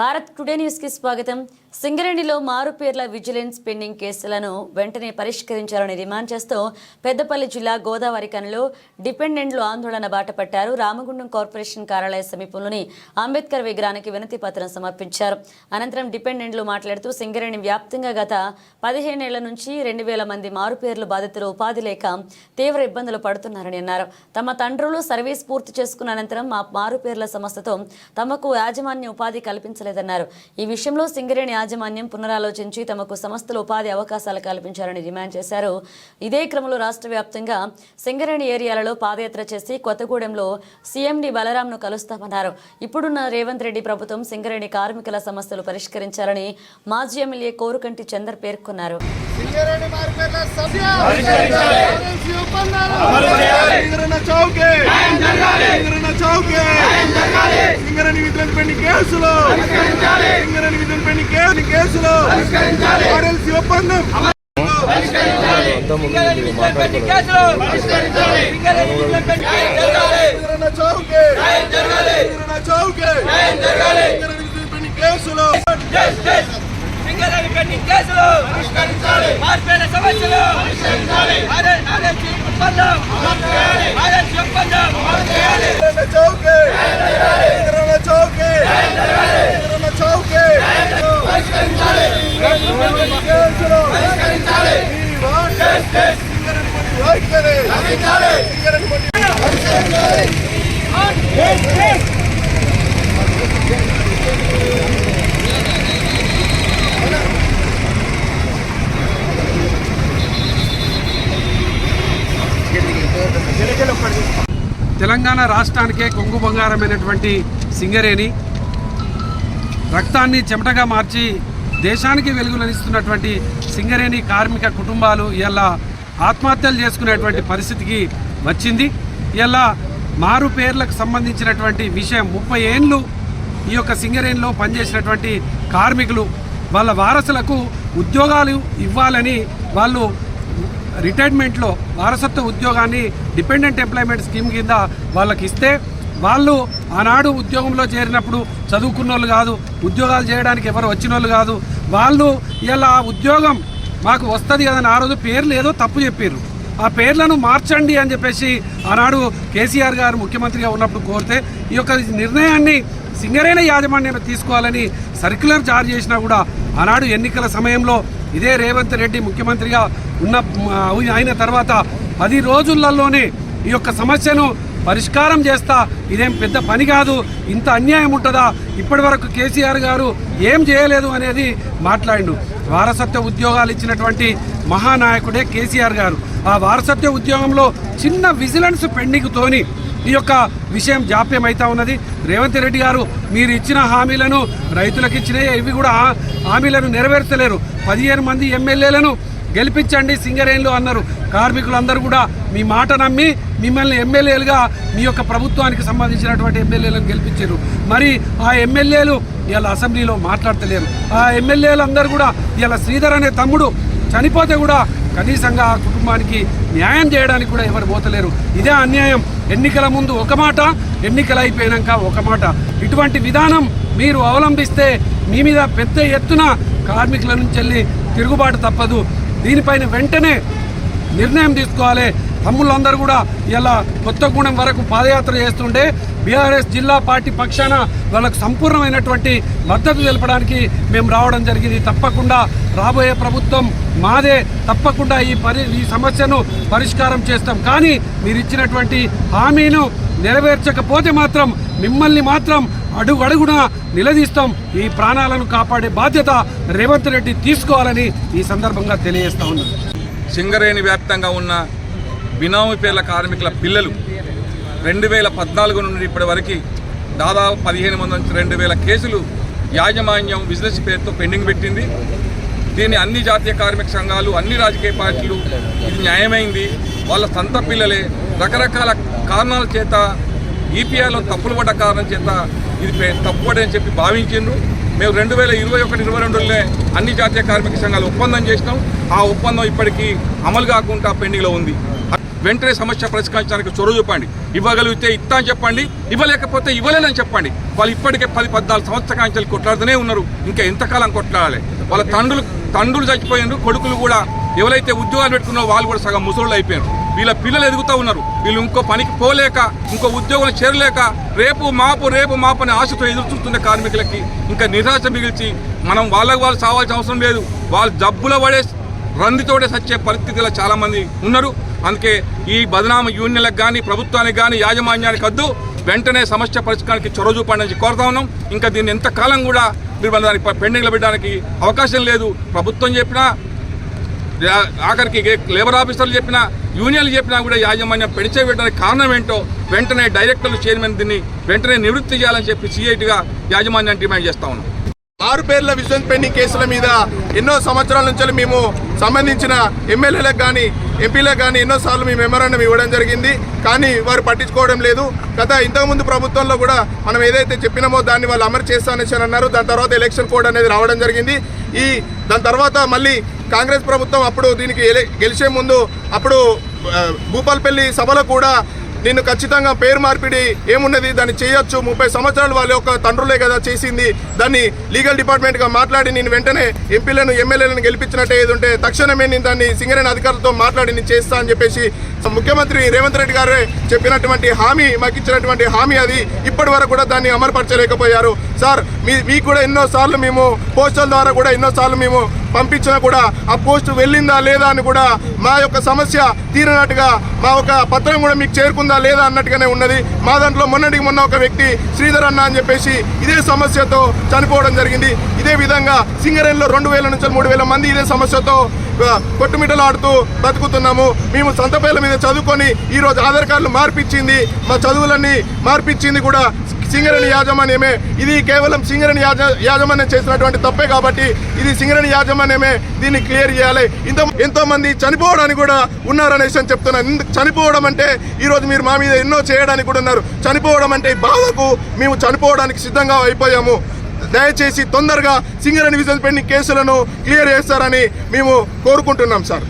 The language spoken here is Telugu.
భారత్ టుడే న్యూస్కి స్వాగతం. సింగరేణిలో మారుపేర్ల విజిలెన్స్ పెండింగ్ కేసులను వెంటనే పరిష్కరించాలని డిమాండ్ చేస్తూ పెద్దపల్లి జిల్లా గోదావరి కనులో డిపెండెంట్లు ఆందోళన బాటపట్టారు. రామగుండం కార్పొరేషన్ కార్యాలయ సమీపంలోని అంబేద్కర్ విగ్రహానికి వినతి పత్రం సమర్పించారు. అనంతరం డిపెండెంట్లు మాట్లాడుతూ సింగరేణి వ్యాప్తంగా గత పదిహేనేళ్ళ నుంచి రెండు వేల మంది మారుపేర్లు బాధితులు ఉపాధి లేక తీవ్ర ఇబ్బందులు పడుతున్నారని అన్నారు. తమ తండ్రులు సర్వీస్ పూర్తి చేసుకున్న అనంతరం మా మారుపేర్ల సంస్థతో తమకు యాజమాన్య ఉపాధి కల్పించారు కల్పించలేదన్నారు ఈ విషయంలో సింగరేణి యాజమాన్యం పునరాలోచించి తమకు సంస్థలు ఉపాధి అవకాశాలు కల్పించాలని డిమాండ్ చేశారు. ఇదే క్రమంలో రాష్ట్ర వ్యాప్తంగా సింగరేణి ఏరియాలలో పాదయాత్ర చేసి కొత్తగూడెంలో సీఎండి బలరాంను కలుస్తామన్నారు. ఇప్పుడున్న రేవంత్ రెడ్డి ప్రభుత్వం సింగరేణి కార్మికుల సమస్యలు పరిష్కరించాలని మాజీ ఎమ్మెల్యే కోరుకంటి చందర్ పేర్కొన్నారు. చౌకే. విధులను పెళ్ళి కేసులు. పెళ్ళి కేసు కేసులు. ఆర్ఎల్సీ ఒప్పందం కేసులు. సింగరేణి పెండింగ్ కేసులు. సమస్యలు. ఒప్పందం ఆర్ఎల్సీ ఒప్పందం తెలంగాణ రాష్ట్రానికే కొంగు బంగారమైనటువంటి సింగరేణి. రక్తాన్ని చెమటగా మార్చి దేశానికి వెలుగులనిస్తున్నటువంటి సింగరేణి కార్మిక కుటుంబాలు ఇలా ఆత్మహత్యలు చేసుకునేటువంటి పరిస్థితికి వచ్చింది. ఇలా మారు పేర్లకు సంబంధించినటువంటి విషయం ముప్పై ఏండ్లు ఈ యొక్క సింగరేణిలో పనిచేసినటువంటి కార్మికులు వాళ్ళ వారసులకు ఉద్యోగాలు ఇవ్వాలని వాళ్ళు రిటైర్మెంట్లో వారసత్వ ఉద్యోగాన్ని డిపెండెంట్ ఎంప్లాయ్మెంట్ స్కీమ్ కింద వాళ్ళకి ఇస్తే వాళ్ళు ఆనాడు ఉద్యోగంలో చేరినప్పుడు చదువుకున్న వాళ్ళు కాదు ఉద్యోగాలు చేయడానికి ఎవరు వచ్చిన వాళ్ళు కాదు వాళ్ళు ఇలా ఆ ఉద్యోగం మాకు వస్తుంది కదని ఆ రోజు పేర్లు ఏదో తప్పు చెప్పారు ఆ పేర్లను మార్చండి అని చెప్పేసి ఆనాడు కేసీఆర్ గారు ముఖ్యమంత్రిగా ఉన్నప్పుడు కోరితే ఈ యొక్క నిర్ణయాన్ని సింగరేణ యాజమాన్యం తీసుకోవాలని సర్క్యులర్ జారీ చేసినా కూడా ఆనాడు ఎన్నికల సమయంలో ఇదే రేవంత్ రెడ్డి ముఖ్యమంత్రిగా ఉన్న అయిన తర్వాత పది రోజులలోనే ఈ యొక్క సమస్యను పరిష్కారం చేస్తా. ఇదేం పెద్ద పని కాదు. ఇంత అన్యాయం ఉంటుందా? ఇప్పటి వరకు కేసీఆర్ గారు ఏం చేయలేదు అనేది మాట్లాడిండు. వారసత్వ ఉద్యోగాలు ఇచ్చినటువంటి మహానాయకుడే కేసీఆర్ గారు. ఆ వారసత్వ ఉద్యోగంలో చిన్న విజిలెన్స్ పెండింగ్తోని ఈ యొక్క విషయం జాప్యం అవుతా ఉన్నది. రేవంత్ రెడ్డి గారు మీరు ఇచ్చిన హామీలను రైతులకు ఇచ్చిన ఇవి కూడా హామీలను నెరవేర్చలేరు. పదిహేను మంది ఎమ్మెల్యేలను గెలిపించండి సింగరేణులు అన్నారు. కార్మికులందరూ కూడా మీ మాట నమ్మి మిమ్మల్ని ఎమ్మెల్యేలుగా మీ యొక్క ప్రభుత్వానికి సంబంధించినటువంటి ఎమ్మెల్యేలను గెలిపించారు. మరి ఆ ఎమ్మెల్యేలు ఇలా అసెంబ్లీలో మాట్లాడతలేరు. ఆ ఎమ్మెల్యేలు అందరూ కూడా ఇవాళ శ్రీధర్ అనే తమ్ముడు చనిపోతే కూడా కనీసంగా ఆ కుటుంబానికి న్యాయం చేయడానికి కూడా ఎవరు పోతలేరు. ఇదే అన్యాయం. ఎన్నికల ముందు ఒక మాట ఎన్నికలు అయిపోయినాక ఒక మాట. ఇటువంటి విధానం మీరు అవలంబిస్తే మీ మీద పెద్ద ఎత్తున కార్మికుల నుంచి వెళ్ళి తిరుగుబాటు తప్పదు. దీనిపైన వెంటనే నిర్ణయం తీసుకోవాలి. తమ్ముళ్ళందరూ కూడా ఇలా కొత్తగూడెం వరకు పాదయాత్ర చేస్తుంటే బీఆర్ఎస్ జిల్లా పార్టీ పక్షాన వాళ్ళకు సంపూర్ణమైనటువంటి మద్దతు తెలపడానికి మేము రావడం జరిగింది. తప్పకుండా రాబోయే ప్రభుత్వం మాదే తప్పకుండా ఈ పరి ఈ సమస్యను పరిష్కారం చేస్తాం. కానీ మీరు ఇచ్చినటువంటి హామీను నెరవేర్చకపోతే మాత్రం మిమ్మల్ని మాత్రం అడుగడుగున నిలదీస్తాం. ఈ ప్రాణాలను కాపాడే బాధ్యత రేవంత్ రెడ్డి తీసుకోవాలని ఈ సందర్భంగా తెలియజేస్తా ఉన్నాను సింగరేణి వ్యాప్తంగా ఉన్న బినామీ పేర్ల కార్మికుల పిల్లలు రెండు వేల పద్నాలుగు నుండి ఇప్పటి వరకు దాదాపు పదిహేను మంది నుంచి రెండు వేల కేసులు యాజమాన్యం బిజినెస్ పేరుతో పెండింగ్ పెట్టింది. దీన్ని అన్ని జాతీయ కార్మిక సంఘాలు అన్ని రాజకీయ పార్టీలు ఇది న్యాయమైంది. వాళ్ళ సొంత పిల్లలే. రకరకాల కారణాల చేత ఈపీఐలో తప్పులు పడ్డ కారణం చేత ఇది పే- అని చెప్పి భావించిండ్రు. మేము రెండు వేల ఇరవై ఒకటి ఇరవై రెండులోనే అన్ని జాతీయ కార్మిక సంఘాలు ఒప్పందం చేసినాం. ఆ ఒప్పందం ఇప్పటికీ అమలు కాకుండా పెండింగ్లో ఉంది. వెంటనే సమస్య పరిష్కరించడానికి చొరవ చూపండి. ఇవ్వగలిగితే ఇస్తా అని చెప్పండి. ఇవ్వలేకపోతే ఇవ్వలేనని చెప్పండి. వాళ్ళు ఇప్పటికే పది పద్నాలుగు సంవత్సరాల కొట్లాడుతూనే ఉన్నారు. ఇంకా ఎంతకాలం కొట్లాడాలి? వాళ్ళ తండ్రులు తండ్రులు చచ్చిపోయినారు కొడుకులు కూడా ఎవరైతే ఉద్యోగాలు పెట్టుకున్నారో వాళ్ళు కూడా సగం ముసలు అయిపోయారు వీళ్ళ పిల్లలు ఎదుగుతూ ఉన్నారు. వీళ్ళు ఇంకో పనికి పోలేక ఇంకో ఉద్యోగం చేరలేక రేపు మాపు రేపు మాపు అనే ఆశతో ఎదురు చూస్తున్న కార్మికులకి ఇంకా నిరాశ మిగిల్చి మనం వాళ్ళకు వాళ్ళు సావాల్సిన అవసరం లేదు. వాళ్ళు జబ్బుల పడే రందితోటే సచ్చే పరిస్థితిలో చాలామంది ఉన్నారు. అందుకే ఈ బదనామ యూనియన్లకు కానీ ప్రభుత్వానికి కానీ యాజమాన్యానికి వద్దు. వెంటనే సమస్య పరిష్కారానికి చొరవ చూపండి కోరుతా ఉన్నాం. ఇంకా దీన్ని ఎంతకాలం కూడా మీరు మన దానికి పెండింగ్లో పెట్టడానికి అవకాశం లేదు. ప్రభుత్వం చెప్పినా ఆఖరికి లేబర్ ఆఫీసర్లు చెప్పినా యూనియన్లు చెప్పినా కూడా యాజమాన్యం పెడిచే పెట్టడానికి కారణం ఏంటో వెంటనే డైరెక్టర్లు చైర్మన్ దీన్ని వెంటనే నివృత్తి చేయాలని చెప్పి సిఐటిగా యాజమాన్యాన్ని డిమాండ్ చేస్తా ఉన్నాం. ఆరు పేర్ల విజిలెన్స్ పెండింగ్ కేసుల మీద ఎన్నో సంవత్సరాల నుంచి మేము సంబంధించిన ఎమ్మెల్యేలకు కానీ ఎంపీలకు కానీ ఎన్నోసార్లు మీ మెమరాండం ఇవ్వడం జరిగింది. కానీ వారు పట్టించుకోవడం లేదు. గత ఇంతకుముందు ప్రభుత్వంలో కూడా మనం ఏదైతే చెప్పినామో దాన్ని వాళ్ళు అమలు చేస్తానని అన్నారు. దాని తర్వాత ఎలక్షన్ కోడ్ అనేది రావడం జరిగింది. ఈ దాని తర్వాత మళ్ళీ కాంగ్రెస్ ప్రభుత్వం అప్పుడు దీనికి గెలిచే ముందు అప్పుడు భూపాల్పల్లి సభలో కూడా నిన్ను ఖచ్చితంగా పేరు మార్పిడి ఏమున్నది? దాన్ని చేయొచ్చు. ముప్పై సంవత్సరాలు వాళ్ళ యొక్క తండ్రులే కదా చేసింది. దాన్ని లీగల్ డిపార్ట్మెంట్గా మాట్లాడి నేను వెంటనే ఎంపీలను ఎమ్మెల్యేలను గెలిపించినట్టే ఏది ఉంటే తక్షణమే నేను దాన్ని సింగరేణి అధికారులతో మాట్లాడి నేను చేస్తా అని చెప్పేసి ముఖ్యమంత్రి రేవంత్ రెడ్డి గారే చెప్పినటువంటి హామీ మాకు ఇచ్చినటువంటి హామీ అది. ఇప్పటి వరకు కూడా దాన్ని అమలుపరచలేకపోయారు. సార్ మీ మీకు కూడా ఎన్నోసార్లు మేము పోస్టల్ ద్వారా కూడా ఎన్నో సార్లు మేము పంపించినా కూడా ఆ పోస్ట్ వెళ్ళిందా లేదా అని కూడా మా యొక్క సమస్య తీరినట్టుగా మా ఒక పత్రం కూడా మీకు చేరుకుందా లేదా అన్నట్టుగానే ఉన్నది. మా దాంట్లో మొన్నటికి మొన్న ఒక వ్యక్తి శ్రీధర్ అన్న అని చెప్పేసి ఇదే సమస్యతో చనిపోవడం జరిగింది. ఇదే విధంగా సింగరేణిలో రెండు వేల నుంచి మూడు వేల మంది ఇదే సమస్యతో కొట్టుమిటలు కొట్టుమిట్టలాడుతూ బతుకుతున్నాము. మేము సంతపేల మీద చదువుకొని ఈ రోజు ఆధార్ కార్డులు మార్పిచ్చింది. మా చదువులన్నీ మార్పిచ్చింది కూడా సింగరేణి యాజమాన్యమే. ఇది కేవలం సింగరేణి యాజ యాజమాన్యం చేసినటువంటి తప్పే కాబట్టి ఇది సింగరేణి యాజమాన్యమే దీన్ని క్లియర్ చేయాలి. ఇంత ఎంతో మంది చనిపోవడానికి కూడా ఉన్నారనేసి అని చెప్తున్నాను. చనిపోవడం అంటే ఈరోజు మీరు మా మీద ఎన్నో చేయడానికి కూడా ఉన్నారు. చనిపోవడం అంటే బాధకు మేము చనిపోవడానికి సిద్ధంగా అయిపోయాము. దయచేసి తొందరగా సింగరేణి విజన్ పెండింగ్ కేసులను క్లియర్ చేస్తారని మేము కోరుకుంటున్నాం సార్.